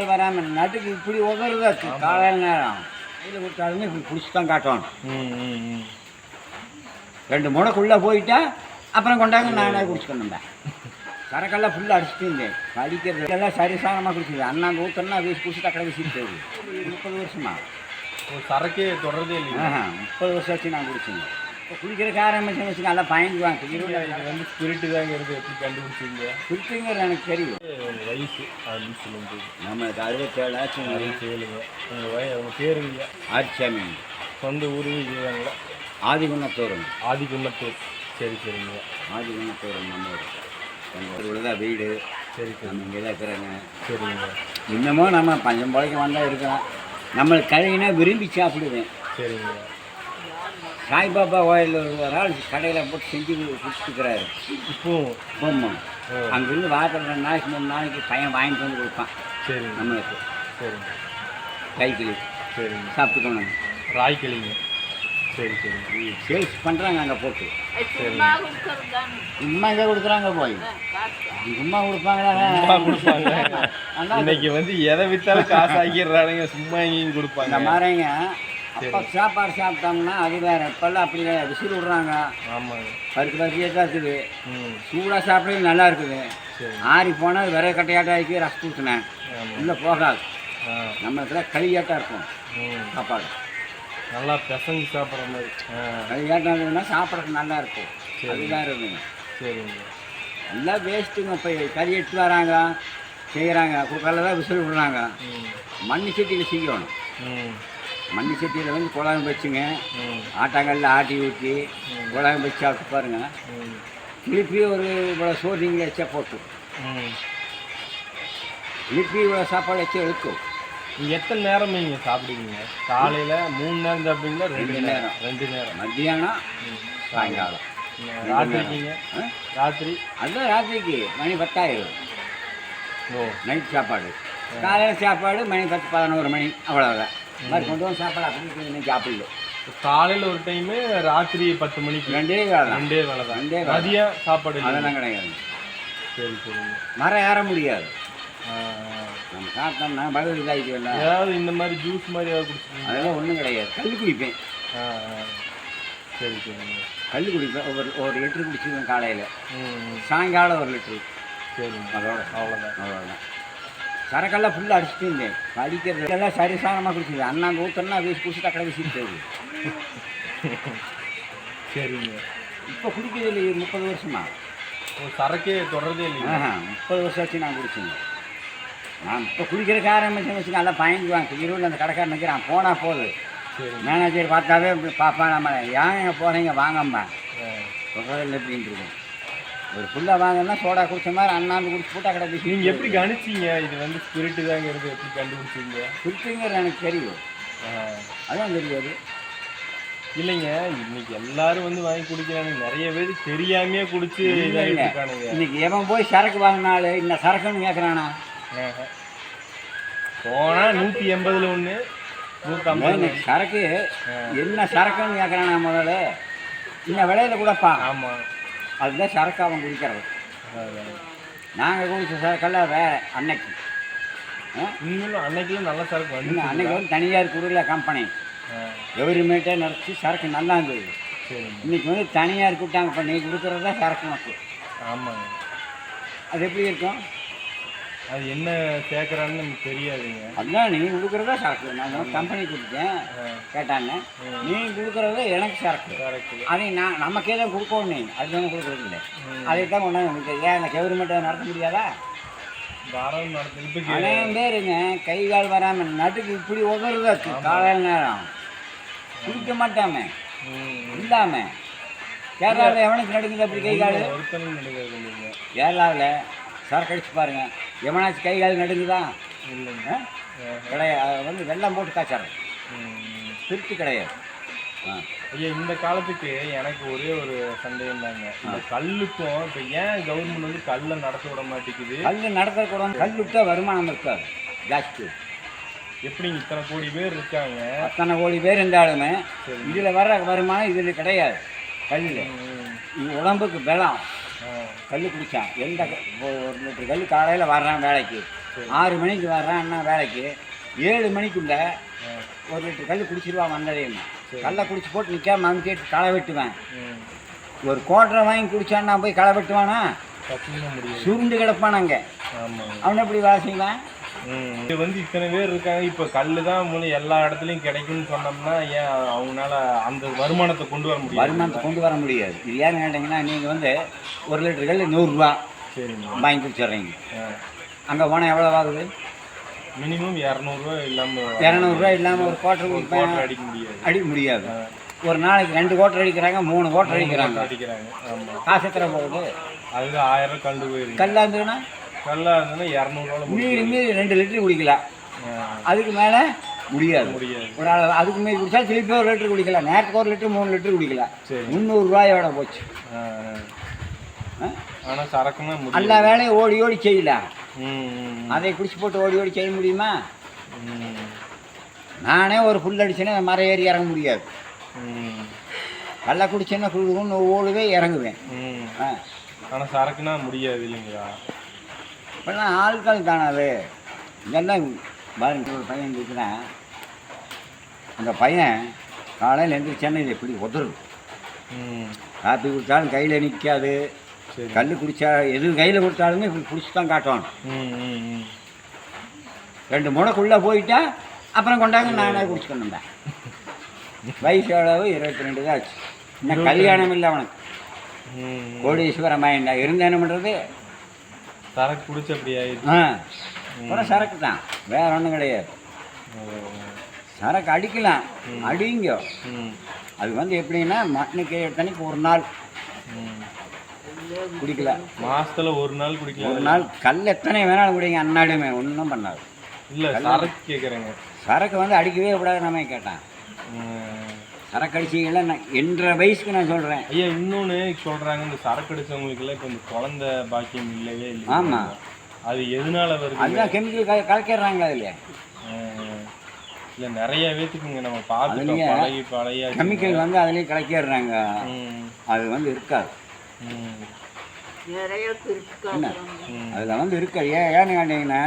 கால் வராமல் நட்டுக்கு இப்படி உதறதா காலையில் நேரம். கையில் கொடுத்தாலுமே இப்படி பிடிச்சி தான் காட்டணும் ரெண்டு முனைக்குள்ளே போயிட்டா அப்புறம் கொண்டாங்க நானே குடிச்சுக்கணும்பேன் சரக்கெல்லாம் ஃபுல்லாக அடிச்சுட்டு இருந்தேன் அடிக்கிறது எல்லாம் சரிசாரமாக குடிச்சிது அண்ணாங்க ஊற்றனா வீசி குடிச்சு தக்கடை வீசிட்டு முப்பது வருஷமா. சரக்கே தொடர்றதே ஆஹா முப்பது வருஷம் வச்சு நான் குடிச்சேங்க இப்போ குடிக்கிறக்கு ஆரம்பிச்சு வச்சுங்க நல்லா பயந்துவாங்க இருபது வந்து ஸ்பிரிட்டு தாங்கிறது எப்படி கண்டுபிடிச்சிங்க? குடிச்சுங்கிறது எனக்கு தெரியும். வயசு அப்படின்னு சொல்லுங்க நம்மளுக்கு அறுபத்தேழு ஆச்சு கேளுங்க உங்கள் வய உங்கள் பேருங்க ஆட்சியாமி சொந்த ஊர் இதுதாங்களா ஆதிகுணத்தோறும் ஆதிகுன்னத்தூர் சரி சரிங்க. ஆதிகுணத்தோறும் நம்ம எங்கள் ஊரில் தான் வீடு. சரி சரி. நம்ம இங்கே தான் இருக்கிறாங்க. சரிங்க. இன்னமும் நம்ம பஞ்சம் பழைக்க வந்தால் இருக்கிறோம். நம்மளுக்கு கழுவினா விரும்பி சாப்பிடுவேன். சரிங்க. சாய்பாபா கோயிலில் ஒரு ஆள் கடையில் போட்டு செஞ்சு கொடுத்துருக்கிறாரு இப்போ பொம்மை. அங்கேருந்து வாரத்தில் ரெண்டு நாளைக்கு மூணு நாளைக்கு பையன் வாங்கிட்டு வந்து கொடுப்பான். சரிங்க நம்மளுக்கு. சரிங்க. கைக்கிளி சரிங்க. சாப்பிட்டுக்கணும் ராய்க்கிளிங்க சரி சரிங்க சேல்ஸ் பண்ணுறாங்க அங்கே போட்டு. சும்மா இங்கே கொடுக்குறாங்க போய்? சும்மா கொடுப்பாங்களா? சும்மா கொடுப்பாங்க. நல்லா இன்னைக்கு வந்து எதை வித்தாலும் காசு ஆக்கிடுறானுங்க சும்மா எங்கேயும் இந்த கொடுப்பாங்க மாதிரிங்க அப்போ சாப்பாடு சாப்பிட்டோம்னா அது வேறு. இப்போல்லாம் அப்படி கிடையாது விசில் விட்றாங்க. ஆமாங்க. பருப்பு பருப்பியாக தான் இருக்குது சூடாக சாப்பிட்றது நல்லா இருக்குது. ஆறி போனால் விரை கட்டையாட்டம் ஆக்கி ரசம் ஊற்றினேன் உள்ளே போகாது. ஆ. நம்மளுக்குள்ள களியாட்டம் இருக்கும். சாப்பாடு. நல்லா பிசைஞ்சு சாப்பிட்ற மாதிரி. களியாட்டம் இருந்ததுன்னா சாப்பிட்றதுக்கு நல்லா இருக்கும். அதுதான் இருக்குங்க சரிங்க. எல்லாம் வேஸ்ட்டுங்க இப்போ கறி எடுத்து வராங்க. செய்கிறாங்க குக்கரில் தான் விசில் விடுறாங்க. மண் சட்டியில் செய்யணும். ம் மண் சட்டியில் வந்து குழம்பு வச்சுங்க ஆட்டாங்கல்ல ஆட்டி ஊற்றி குழம்பு வச்சு சாப்பிட்டு பாருங்க. திருப்பி ஒரு இவ்வளோ சோறு நீங்களே வச்சா போட்டு திருப்பி இவ்வளோ சாப்பாடு வச்சு எடுக்கும். எத்தனை நேரம் நீங்கள் சாப்பிடுவீங்க? காலையில் மூணு நேரம் சாப்பிடுவீங்களா ரெண்டு நேரம்? ரெண்டு நேரம். மத்தியானம். சாயங்காலம். ராத்திரிக்கிங்க ஆ? ராத்திரி? அதுதான் ராத்திரிக்கு மணி பத்தாயிரம். ஓ. நைட் சாப்பாடு. காலையில் சாப்பாடு மணி பத்து பதினோரு மணி அவ்வளோதான் மாதிரி கொண்டு வந்து சாப்பாடு அப்படி இன்னைக்கு சாப்பிடல. காலையில் ஒரு டைமு ராத்திரி பத்து மணிக்கு. ரெண்டே வேலை ரெண்டே வேலை தான். ரெண்டே. மதியம் சாப்பாடு. அதெல்லாம் கிடையாது. சரி சரிங்க மரம் ஏற முடியாது. நம்ம சாப்பிட்டோம்னா பதில் இதாகிட்டு ஏதாவது இந்த மாதிரி ஜூஸ் மாதிரி ஏதாவது குடிச்சிருக்கீங்க அதெல்லாம் ஒன்றும் கிடையாது. கல் குடிப்பேன். சரி சரிங்க கல் குடிப்பேன். ஒரு ஒரு லிட்டரு குடிச்சிருவேன் காலையில். சாயங்காலம் ஒரு லிட்டரு. சரிங்க. அதோட. அவ்வளோதான் அவ்வளோதான் சரக்கெல்லாம் ஃபுல்லாக அடிச்சுட்டு இருந்தேன். அடிக்கிறது எல்லாம் சரிசாரமாக குடிச்சிது அண்ணாங்க ஊற்றனா வீசி குடிச்சு தக்கடை வீசிட்டு சரிங்க. இப்போ குடிக்கிறது இல்லை முப்பது வருஷமா? சரக்கே தொடர்றதே ஆஹா முப்பது வருஷம் வச்சு நான் குடிச்சேங்க நான் இப்போ குடிக்கிறக்கு ஆரம்பிச்சு வச்சுங்க நல்லா பயந்துவாங்க இருபது அந்த கடைக்காரன் நிற்கிறான் போனால் போகுது மேனேஜர் பார்த்தாவே பார்ப்பான் நம்ம ஏன் போகிறீங்க வாங்கம்மா. சொல்கிறதில்ல இருக்கும் ஒரு ஃபுல்லாக வாங்கினா சோடா குடிச்ச மாதிரி அண்ணாந்து குடிச்சு போட்டா கடை வீசி நீங்க எப்படி கணிச்சீங்க? இது வந்து ஸ்பிரிட்டு தாங்கிறது எப்படி கண்டுபிடிச்சீங்க? குடிச்சுங்கிறது எனக்கு தெரியும். அதான் தெரியாது. இல்லைங்க இன்னைக்கு எல்லாரும் வந்து வாங்கி குடிக்கிறாங்க. நிறைய பேர் தெரியாமையே குடிச்சு இன்னைக்கு எவன் போய் சரக்கு வாங்கினாலும் இந்த சரக்குன்னு கேட்குறானா. போனா நூத்தி எண்பதுல நூத்தம்பது இன்னைக்கு சரக்கு என்ன சரக்குன்னு கேட்குறானா முதல்ல? இந்த விலையில கூடப்பா ஆமா. அதுதான் சரக்கு அவன் குடிக்கிறது. அதான். நாங்கள் குடிச்ச சரக்கெல்லாம் வேற அன்னைக்கு. ஆ? உண்மையிலும் அன்னைக்குலாம் நல்ல சரக்கு வந்து இன்னும் அன்னைக்கு வந்து தனியார் குடியில் கம்பெனி கவர்மெண்ட்டே நடத்தி சரக்கு நல்லா இருந்தது. இன்னைக்கு வந்து தனியார் கூட்டாங்க நீ கொடுக்குறது தான் சரக்கு உனக்கு ஆமாங்க. அது எப்படி இருக்கும்? அது என்ன சேர்க்கறான்னு நமக்கு தெரியாதுங்க. அதுதான் நீ கொடுக்குறதா சரக்கு. நான் கம்பெனி கொடுத்தேன். கேட்டாங்க. நீ கொடுக்குறது எனக்கு சரக்கு. கரெக்ட் அதை நான் நமக்கே தான் கொடுக்கணும் நீ. அது தானே கொடுக்குறது இல்லை. அதை தான் கொண்டாந்து உங்களுக்கு ஏன் இந்த கவர்மெண்ட்டை நடத்த முடியாதா? தாராளம் நடத்து அநேகம் பேருங்க கை கால் வராமல் நட்டுக்கு இப்படி உதறதா காலையில் நேரம். குடிக்க மாட்டாம. ம். இல்லாம. கேரளாவில் எவனுக்கு நடுக்குது அப்படி கை கால்? கேரளாவில் சரக்கு அடிச்சு பாருங்க. எவனாச்சும் கை கால் நடுங்குதா? இல்லைங்க? கிடையாது அது வந்து வெள்ளம் போட்டு காய்ச்சறது ம். திருப்தி கிடையாது. ஆ. ஐயா இந்த காலத்துக்கு எனக்கு ஒரே ஒரு சந்தேகம் தாங்க இந்த கல்லுக்கும் இப்போ ஏன் கவர்மெண்ட் வந்து கல்லை நடத்த விட மாட்டேங்குது? கல் நடத்தக்கூடாது கல் விட்டா வருமானம் இருக்காது. ஜாஸ்தி. எப்படிங்க இத்தனை கோடி பேர் இருக்காங்க? அத்தனை கோடி பேர் இருந்தாலுமே. இதில் வர்ற வருமானம் இதில் கிடையாது. கல்லில். இது உடம்புக்கு பலம். கல் குடித்தான் எந்த ஒரு லிட்டர் கல் காலையில் வர்றான் வேலைக்கு. ஆறு மணிக்கு வர்றான் அண்ணா வேலைக்கு. ஏழு மணிக்குள்ள ஒரு லிட்டர் கல் குடிச்சிருவான் வந்ததேன்னு கல்லை குடிச்சு போட்டு நிற்காம அமுக்கிட்டு களை வெட்டுவேன். ஒரு கோட்டரை வாங்கி குடிச்சான் நான் போய் களை வெட்டுவானா? சுருண்டு கிடப்பான் அங்கே. அவனை எப்படி வேலை செய்வான். இது வந்து இத்தனை பேர் இருக்காங்க. இப்போ கல் தான் மூணு எல்லா இடத்துலையும் கிடைக்கும்னு சொன்னோம்னா ஏன் அவங்களால அந்த வருமானத்தை கொண்டு வர முடியும் வருமானத்தை கொண்டு வர முடியாது. இது ஏன்னு கேட்டிங்கன்னா நீங்கள் வந்து ஒரு லிட்டர் கல் நூறுரூவா சரிங்க வாங்கி குடிச்சிடுறீங்க அங்கே போனால் எவ்வளோ ஆகுது? மினிமம் இரநூறுவா இல்லாமல் இரநூறுவா இல்லாமல் ஒரு கோட்டர் அடிக்க முடியாது. அடிக்க முடியாது. ஒரு நாளைக்கு ரெண்டு கோட்டர் அடிக்கிறாங்க மூணு கோட்டர் அடிக்கிறாங்க. அடிக்கிறாங்க. காசு எத்தனை போகுது? அதுக்கு ஆயிரம் கண்டு போயிருங்க கல்லா கல்லா இருந்ததுன்னா இரநூறுவால மீறி மீறி ரெண்டு லிட்டர் குடிக்கலாம் அதுக்கு மேலே முடியாது. முடியாது. ஒரு ஆள் அதுக்கு மீறி குடிச்சா திருப்பி ஒரு லிட்டர் குடிக்கலாம் நேரத்துக்கு ஒரு லிட்டர் மூணு லிட்டர் குடிக்கலாம் சரி. முந்நூறுரூவாயோட போச்சு? ஆ? ஆனால் சரக்குன்னா முடியாது எல்லா வேலையும் ஓடி ஓடி செய்யலாம் அதை குடிச்சு போட்டு ஓடி ஓடி செய்ய முடியுமா? நானே ஒரு புல் அடிச்சேன்னா மரம் ஏறி இறங்க முடியாது. நல்லா குடிச்சேன்னா குழுகுன்னு ஓடுவேன் இறங்குவேன். ம். ஆ. ஆனா சரக்குன்னா முடியாது இல்லைங்களா? இப்போல்லாம் ஆட்கள் காணாது இதெல்லாம் பாருங்க ஒரு பையன் இருக்கிறான் அந்த பையன் காலையில் எந்திரிச்சானே இது எப்படி உதறும் காப்பி கொடுத்தாலும் கையில் நிற்காது கல் குடிச்சா எது கையில் கொடுத்தாலுமே இப்படி குடிச்சு தான் காட்டணும் ரெண்டு முனைக்குள்ளே போயிட்டா அப்புறம் கொண்டாங்க நானே குடிச்சுக்கணும் தான் வயசு எவ்வளவு? இருபத்தி ரெண்டு தான் ஆச்சு. இன்னும் கல்யாணம் இல்லை அவனுக்கு. கோடீஸ்வரம் ஆயிண்டா இருந்து என்ன பண்ணுறது சரக்கு குடிச்சு அப்படி ஆயிடுச்சு. ஆ அப்புறம் சரக்கு தான். வேற ஒன்றும் கிடையாது. சரக்கு அடிக்கலாம். அடிங்க. அது வந்து எப்படின்னா மட்டனுக்கு தனிக்கு ஒரு நாள். ம். குடிக்கலாம் மாசத்துல ஒரு நாள் குடிக்கலாம் ஒரு நாள் கல் எத்தனை வேணாலும் குடிங்க அன்னாடுமே. ஒன்றும் பண்ணாது. இல்ல சரக்கு கேக்குறேங்க. சரக்கு வந்து அடிக்கவே கூடாது நம்ம கேட்டான். ம். சரக்கு அடிச்சிங்கள நான் என்ற வயசுக்கு நான் சொல்கிறேன் ஐயா இன்னொன்னு சொல்றாங்க இந்த சரக்கு அடிச்சவங்களுக்கு எல்லாம் இப்ப இந்த குழந்தை பாக்கியம் இல்லவே இல்லை ஆமா. அது எதனால வருது? அதுதான் கெமிக்கல் கல கலக்கிறாங்களா அதில். இல்ல நிறைய பேத்துக்குங்க. நம்ம அதுலயே பழகி பழைய கெமிக்கல் வந்து அதுலேயும் கலக்கிடுறாங்க அது வந்து இருக்காது. என்ன? அதில் வந்து இருக்க ஏன் ஏன்னு கேட்டிங்கன்னா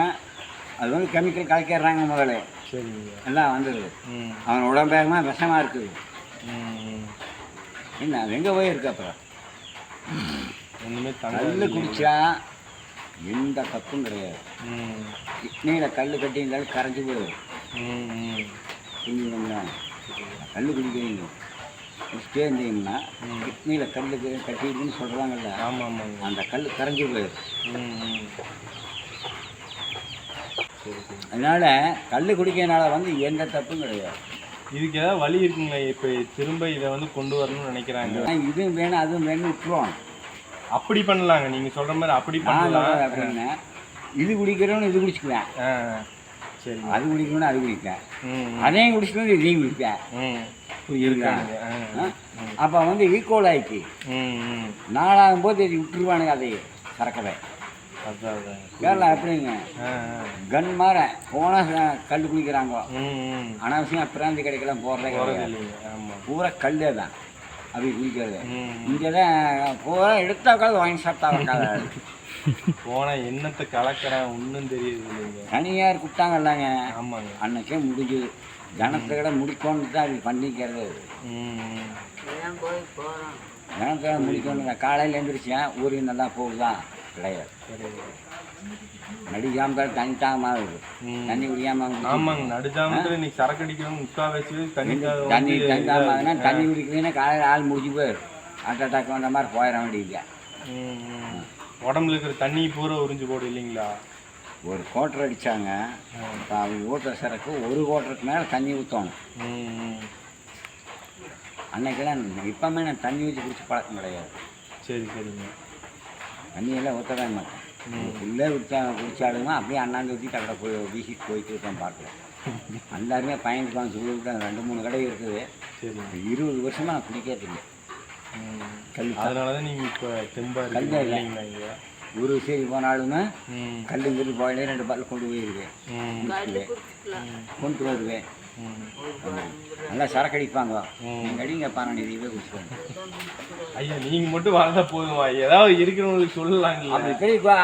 அது வந்து கெமிக்கல் கலக்கிடுறாங்க முதல்ல. எல்லாம் வந்துடுது அவன் உடம்பேகமா விஷமாக இருக்குது. என்ன எங்கே போய் இருக்கு அப்புறம் கல் குடிச்சா எந்த தப்பும் கிடையாது. கிட்னியில் கல் கட்டியிருந்தாலும் கரைஞ்சி போயிடும். புரிஞ்சுங்களா கல் குடிக்கிறீங்க. குடிச்சிட்டே இருந்தீங்கன்னா கிட்னியில் கல் கட்டிடுன்னு சொல்கிறாங்கல்ல ஆமா ஆமாங்க அந்த கல் கரைஞ்சி போயிடும். அதனால் கல் குடிக்கிறதுனால வந்து எந்த தப்பும் கிடையாது. இதுக்கு ஏதாவது வழி இருக்குங்களா இப்போ திரும்ப இதை வந்து கொண்டு வரணும்னு நினைக்கிறாங்க. இதுவும் வேணும் அதுவும் வேணும் விட்டுருவான் அப்படி பண்ணலாங்க. நீங்க சொல்ற மாதிரி அப்படி பண்ணலாம். அப்படின்னா இது குடிக்கிறவனு இது குடிச்சுக்குவேன். சரி அது குடிக்கணும்னு அது குடிப்பேன். அதையும் குடிச்சுக்கணும் இதையும் குடிப்பேன். இருக்காங்க அப்போ வந்து ஈக்குவல் ஆயிடுச்சு ம் ம். நாளாகும் போது விட்டுருவானுங்க அதை அதான் கேரளா எப்படிங்க. கன் மாற போனால் கல் குடிக்கிறாங்க ம் ம். அனாவசியம் பிராந்தி கடைக்கெல்லாம் போடுறதே போகிறது கிடையாது பூரா கல்லே தான் அப்படி குடிக்கிறது ம் இங்கே தான் பூரா எடுத்தா உட்காந்து வாங்கி சாப்பிட்டா உட்காந்து போனால் என்னத்தை கலக்கிறேன் ஒன்றும் தெரியுது இல்லைங்க. தனியார் கொடுத்தாங்கல்லங்க ஆமாங்க. அன்னைக்கே முடிஞ்சுது. ஜனத்தை விட முடிக்கணும்னு தான் அப்படி பண்ணிக்கிறது. ஜனத்தை முடிக்கணும் காலையில் எழுந்திரிச்சேன் ஊருக்கு நல்லா போகுதா? கிடையாது. தான் தண்ணி தாகமாக இருக்குது தண்ணி குடிக்காம ஆமாங்க நடுஜாமத்தில் இன்னைக்கு சரக்கு அடிக்கணும் முக்கால்வாசி தண்ணி தண்ணி தண்ணி தாகமாகனா தண்ணி குடிக்கிறதுன்னா காலையில் ஆள் முடிஞ்சு போயிடும். ஹார்ட் அட்டாக் வந்த மாதிரி போயிட வேண்டியது. உடம்புல இருக்கிற தண்ணி பூரா உறிஞ்சு போடு இல்லைங்களா? ஒரு கோட்டர் அடித்தாங்க இப்போ அவங்க ஊற்றுற சரக்கு ஒரு கோட்டருக்கு மேலே தண்ணி ஊற்றணும். அன்னைக்கெல்லாம் இப்போமே நான் தண்ணி ஊற்றி குடிச்சு பழக்கம் கிடையாது. சரி சரிங்க. தண்ணியெல்லாம் ஊற்றவே மாட்டேன். உள்ளே குடிச்சா குடிச்சாலுமே அப்படியே அண்ணாந்து ஊற்றி கடை போய் வீசிட்டு போயிட்டு இருக்கேன் பார்க்கலாம் எல்லாருமே பயந்துக்கு வாங்க சொல்லி விட்டாங்க ரெண்டு மூணு கடை இருக்குது. இருபது வருஷமாக நான் குடிக்கிறது இல்லை. அதனால தான் நீங்கள் இப்போ தெம்பா இல்லை. ஒரு சரி போனாலுமே ம். கல் இங்கிட்டு போயிலே ரெண்டு பல் கொண்டு போயிருவேன். கொண்டு வருவேன். நல்லா சரக்கு அடிப்பாங்க. நீங்கள் அடிங்க பாருங்க இதுவே குடிச்சுக்கோங்க ஐயா நீங்க மட்டும் வாழ்ந்தா போதுமா? ஏதாவது இருக்கிறவங்களுக்கு சொல்லலாங்களா அப்படி பெரிய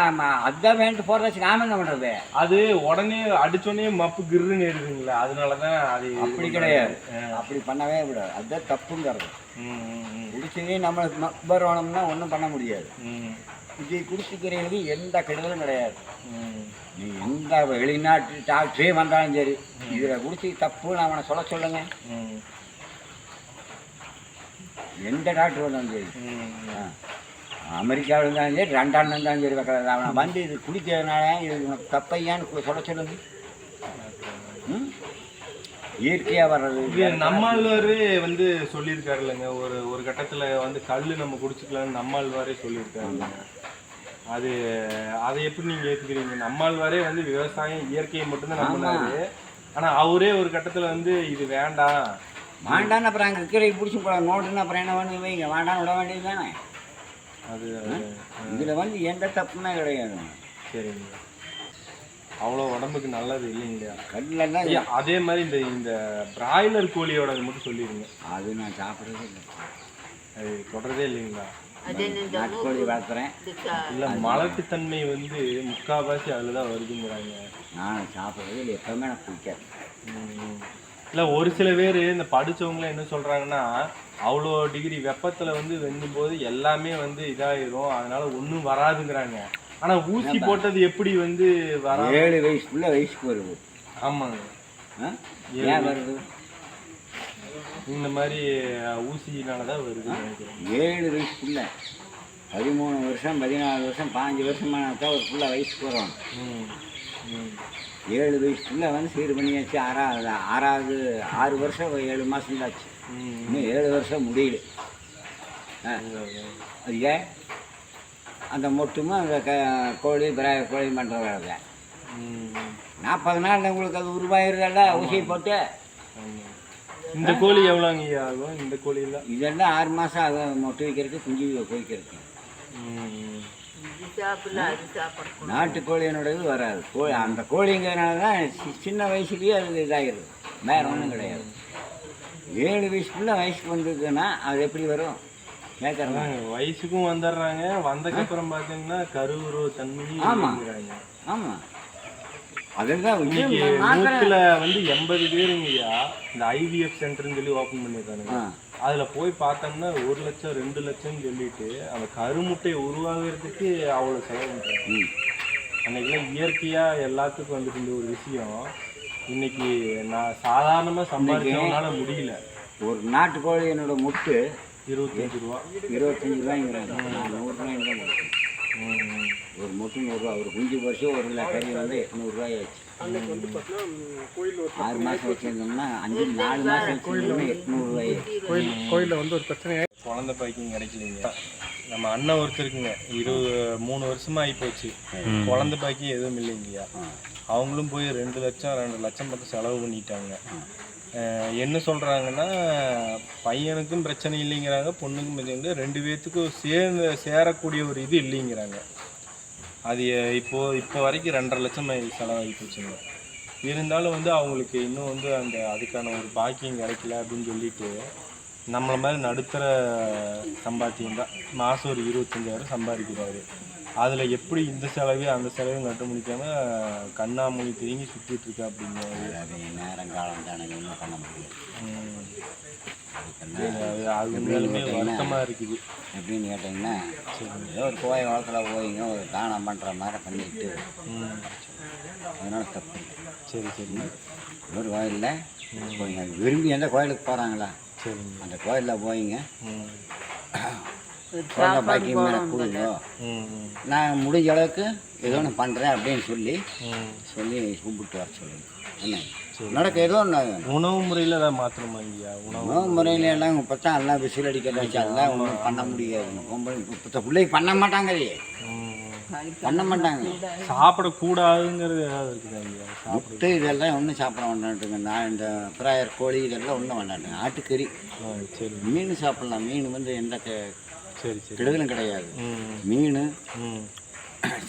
அதான் வேண்டு போடுறச்சு நாம என்ன பண்ணுறது அது உடனே அடிச்சோடனே மப்பு கிருன்னு ஏறுதுங்களா அதனாலதான் அது அப்படி கிடையாது. அப்படி பண்ணவே விடாது அதுதான் தப்புங்கிறது. குடிச்சதே நம்மளுக்கு மக்பர் வேணும்னா ஒன்றும் பண்ண முடியாது. இதை குடிச்சிக்கிறவங்களுக்கு எந்த கெடுதலும் கிடையாது. நீ எந்த வெளிநாட்டு டாக்டரே வந்தாலும் சரி இதில் குடிச்சு தப்புன்னு அவனை சொல்ல சொல்லுங்க. ம், எந்த டாக்டர் வந்தாலும் சரி. அமெரிக்காவில் இருந்தாலும் சரி ரெண்டாண்டு இருந்தாலும் சரி வைக்கிறது அவனை வந்து இது குடிக்கிறதுனால இது உனக்கு தப்பையான்னு சொல்ல சொல்லுங்க. இயற்கையாக வர்றது. நம்மாழ்வாரு வந்து சொல்லியிருக்காரு இல்லைங்க ஒரு ஒரு கட்டத்துல வந்து கல்லு நம்ம குடிச்சுக்கலாம்னு நம்மாழ்வாரே சொல்லியிருக்காரு அது அதை எப்படி நீங்க ஏத்துக்கிறீங்க? நம்மாழ்வாரே வந்து விவசாயம் இயற்கையை மட்டும்தான் நம்பினாரு. ஆனா அவரே ஒரு கட்டத்துல வந்து இது வேண்டாம். வேண்டான்னு அப்புறம் அங்கே இருக்கிற பிடிச்சி போட நோட்டுன்னு அப்புறம் என்ன பண்ணி வைங்க. வேண்டான்னு விட வேண்டியது தானே? அது இதில் வந்து எந்த தப்புமே கிடையாது. சரிங்க அவ்வளோ உடம்புக்கு நல்லது இல்லைங்களா கல்லெல்லாம் அதே மாதிரி இந்த இந்த பிராய்லர் கோழியோட மட்டும் சொல்லிடுங்க அது நான் சாப்பிட்றதே இல்லை. அது தொடரதே இல்லைங்களா? நாட்டுக்கோழி இல்ல மலட்டுத்தன்மை வந்து முக்காவாசி அதுல தான் வருதுங்கிறாங்க. நான் சாப்பிட்றதே இல்லை எப்பவுமே எனக்கு பிடிக்காது. இல்ல ஒரு சில பேர் இந்த படிச்சவங்க என்ன சொல்றாங்கன்னா அவ்வளோ டிகிரி வெப்பத்துல வந்து வெந்தும் போது எல்லாமே வந்து இதாயிரும் அதனால ஒண்ணும் வராதுங்கிறாங்க. ஆனா ஊசி போட்டது எப்படி வந்து வரா ஏழு வயசுக்குள்ள வயசுக்கு வருது. ஆமாங்க. ஆ? ஏன் வருது? இந்த மாதிரி ஊசினால தான் வருது ஏழு வயசுக்குள்ள பதிமூணு வருஷம் பதினாலு வருஷம் பாஞ்சு வருஷமான தான் ஒரு புள்ள வயசுக்கு வரும் ம். ம். ஏழு வயசுக்குள்ள வந்து சீர் பண்ணியாச்சு ஆறாவது ஆறாவது ஆறு வருஷம் ஏழு மாதம் ஆச்சு ம். இன்னும் ஏழு வருஷம் முடியல அது ஏன் அந்த மொட்டுமா அந்த க கோழி பிராய கோழி பண்ணுற ம். நாற்பது நாள் உங்களுக்கு அது உருவாயிருதல்ல ஊசியை போட்டு. இந்த கோழி எவ்வளோங்க ஐயா ஆகும்? இந்த கோழியில? இதெல்லாம் ஆறு மாதம் ஆகும். மொட்டை வைக்கிறதுக்கு குஞ்சு சாப்பிடக்கூடாது. நாட்டு கோழியினோடது வராது. கோழி அந்த கோழிங்கிறதுனால தான் சி- சின்ன வயசுலேயே அது இதாகிடுது வேற ஒன்றும் கிடையாது. ஏழு வயசுக்குள்ள வயசுக்கு வந்ததுன்னா அது எப்படி வரும்? வயசுக்கும் வந்துடுறாங்க. வந்தக்கப்புறம் பார்த்தீங்கன்னா கருவுருவ தன்மையும் ஆமா. இருக்கிறாங்க ஆமாம் அதுதான் இன்னைக்கு நூத்துல வந்து எண்பது பேருங்கய்யா. இந்த ஐவிஎஃப் சென்டர்னு சொல்லி ஓப்பன் பண்ணிருக்கானுங்க ஆ. அதுல போய் பார்த்தோம்னா ஒரு லட்சம் ரெண்டு லட்சம்னு சொல்லிட்டு அந்த கருமுட்டை உருவாகிறதுக்கு அவ்வளவு செலவு பண்றாங்க. ம். அன்னைக்கெல்லாம் இயற்கையா எல்லாத்துக்கும் வந்துட்டு இந்த ஒரு விஷயம். இன்னைக்கு நான் சாதாரணமா சம்பாதிச்சவனால முடியல. ஒரு நாட்டு கோழியினோட முட்டு இருபத்தஞ்சு ரூபா. இருபத்தஞ்சி ரூபாய்ங்கிறாங்க நான் நூறுரூவாய்ங்க ஒரு முட்டு நூறுரூவா ஒரு குஞ்சு பறிச்சு ஒரு கறி வந்து எட்நூறுரூவாய் ஆச்சு ஆறு மாதம் வச்சுருந்தோம்னா அஞ்சு நாலு மாதம் வச்சுருந்தோம்னா எட்நூறுரூவாய் குழந்தை பாக்கியம் கிடைக்கலைங்க. நம்ம அண்ணன் ஒருத்தருக்குங்க இருபது மூணு வருஷமா ஆகிப்போச்சு குழந்தை பாக்கியம் எதுவும் இல்லைங்கய்யா அவங்களும் போய் ரெண்டு லட்சம் ரெண்டு லட்சம் மட்டும் செலவு பண்ணிட்டாங்க. அஹ் என்ன சொல்றாங்கன்னா பையனுக்கும் பிரச்சனை இல்லைங்கிறாங்க பொண்ணுக்கும் பிரச்சனை ரெண்டு பேர்த்துக்கும் சேர்ந்து சேரக்கூடிய ஒரு இது இல்லைங்கிறாங்க. அது இப்போ இப்போ வரைக்கும் ரெண்டரை லட்சம் செலவாகி போச்சுங்க. இருந்தாலும் வந்து அவங்களுக்கு இன்னும் வந்து அந்த அதுக்கான ஒரு பாக்கியம் கிடைக்கல அப்படின்னு சொல்லிட்டு நம்மளை மாதிரி நடுத்தர சம்பாத்தியம் தான். மாதம் ஒரு இருபத்தஞ்சாயிரம் சம்பாதிக்கிறாரு. அதில் எப்படி இந்த செலவு அந்த செலவையும் கட்ட முடிக்காம கண்ணாமூலி திரும்பி சுற்றிட்டு இருக்கா அப்படிங்கிறாரு அது நேரம் காலம் தானே ஒன்றும் பண்ண முடியாது அது உண்மையாலுமே வருத்தமாக இருக்குது. எப்படின்னு கேட்டிங்கன்னா ஏதோ ஒரு கோயை வளத்தில் போயிங்க ஒரு தானம் பண்ணுற மாதிரி பண்ணிட்டு. அதனால தப்பு சரி சரி. ஒரு கோயிலில் போயிங்க விரும்பி எந்த கோயிலுக்கு போகிறாங்களா சரிங்க அந்த கோயிலில் போயிங்க குழந்தை பாக்கியம் எனக்கு கொடுங்க. ம் ம். நான் முடிஞ்ச அளவுக்கு ஏதோ ஒன்று பண்ணுறேன் அப்படின்னு சொல்லி சொல்லி கும்பிட்டு வர சொல்லுங்க என்ன? நடக்க ஏதோ ஒன்று உணவு முறையில் ஏதாவது மாற்றணுமா ஐயா உணவு முறையில எல்லாம் இப்போ தான் எல்லாம் விசில் அடிக்கிறத வச்சு அதெல்லாம் ஒன்றும் பண்ண முடியாது. பொம்பளை இப்போ பிள்ளைக்கு பண்ண மாட்டாங்க அது. ம். பண்ண மாட்டாங்க. சாப்பிடக்கூடாதுங்கிறது ஏதாவது இருக்குதா ஐயா முட்டை இதெல்லாம் ஒன்றும் சாப்பிட வேண்டாட்டுங்க நான் இந்த பிராயர் கோழி இதெல்லாம் ஒன்றும் வேண்டாட்டுங்க ஆட்டுக்கறி. சரி. மீன் சாப்பிடலாம். மீன் வந்து எந்த சரி சரி. கெடுதலும் கிடையாது. மீன்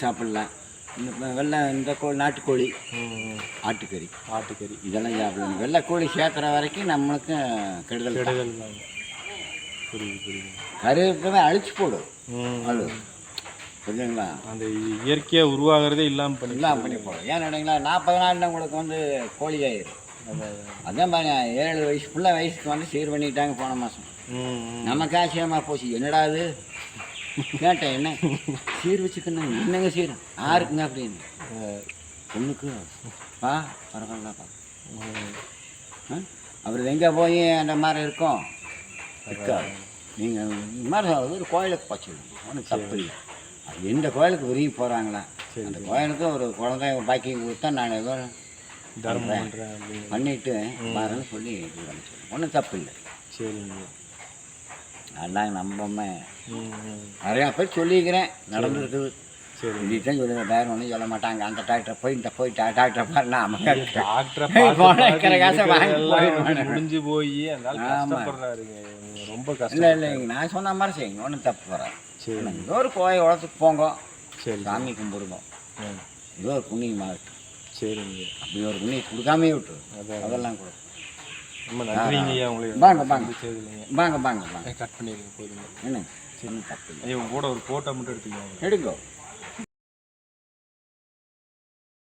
சாப்பிடலாம். இந்த வெள்ளை இந்த கோழி நாட்டுக்கோழி. ஆட்டுக்கறி. ஆட்டுக்கறி. இதெல்லாம் சாப்பிடணும். வெள்ளைக்கோழி சேர்க்குற வரைக்கும் நம்மளுக்கும் கெடுதல். கெடுதல் புரியுது புரியுது. கருவேப்பிலை அழிச்சு போடும். அது. புரியுதுங்களா? அந்த இயற்கையா உருவாகிறதே இல்லாம பண்ணி எல்லாம் பண்ணி போடும். ஏன்னு கேட்டிங்களா நாற்பது நாளில் உங்களுக்கு வந்து கோழி ஆயிரும் அதான், பாருங்க ஏழு வயசு ஃபுல்லாக வயசுக்கு வந்து சீர் பண்ணிட்டாங்க போன மாதம். நமக்கு ஆச்சரியமாக போச்சு. என்னடா அது? கேட்டேன் என்ன? சீர் வச்சுக்கணும். என்னங்க சீர்? யாருக்குங்க அப்படின்னு. பொண்ணுக்கு. பா பரவாயில்லப்பா? அப்புறம் எங்கே போய் அந்த மாதிரி இருக்கும்? இருக்காது நீங்கள் இந்த மாதிரி ஒரு கோயிலுக்கு போச்சு ஒன்றும் தப்பு இல்லை. அது எந்த கோயிலுக்கு விரும்பி போகிறாங்களா அந்த கோயிலுக்கு ஒரு குழந்தை பாக்கி கொடுத்தா நான் ஏதோ தர்மம் பண்ணிட்டு பாருன்னு சொல்லி இது ஒன்றும் தப்பு இல்லை. சரிங்க. அதெல்லாம் நம்பாம. நிறையா பேர் சொல்லிக்கிறேன். நடந்துருக்குது சரி. இதுதான் சொல்லுங்க. வேற ஒன்றும் சொல்ல மாட்டாங்க. அந்த டாக்டர் போய் இந்த போய் டாக்டர் பாரு டாக்டரை பார்த்து பார்த்து இருக்கிற காசை வாங்கி. முடிஞ்சு போய் ரொம்ப இல்லை கஷ்டம். இல்லைங்க நான் சொன்ன மாதிரி செய்யுங்க. ஒன்றும் தப்பு வராது. சரி. ஏதோ ஒரு கோயில் உலகத்துக்கு போங்க. சரி. சாமி கும்பிடுங்க. ஏதோ ஒரு புண்ணியமாகட்டும் சரிங்க. அப்படி ஒரு புண்ணியம் கொடுக்காமே விட்டு அதான். அதெல்லாம் கூட ரொம்ப நன்றிங்க ஐயா உங்களுக்கு வாங்க வாங்க. வாங்க வாங்க வாங்க. கட் பண்ணிடுங்க போதுங்க. என்ன? தப்பு இல்லை ஐயா உங்க கூட ஒரு ஃபோட்டோ மட்டும் எடுத்துக்கோங்க. எடுங்கோ.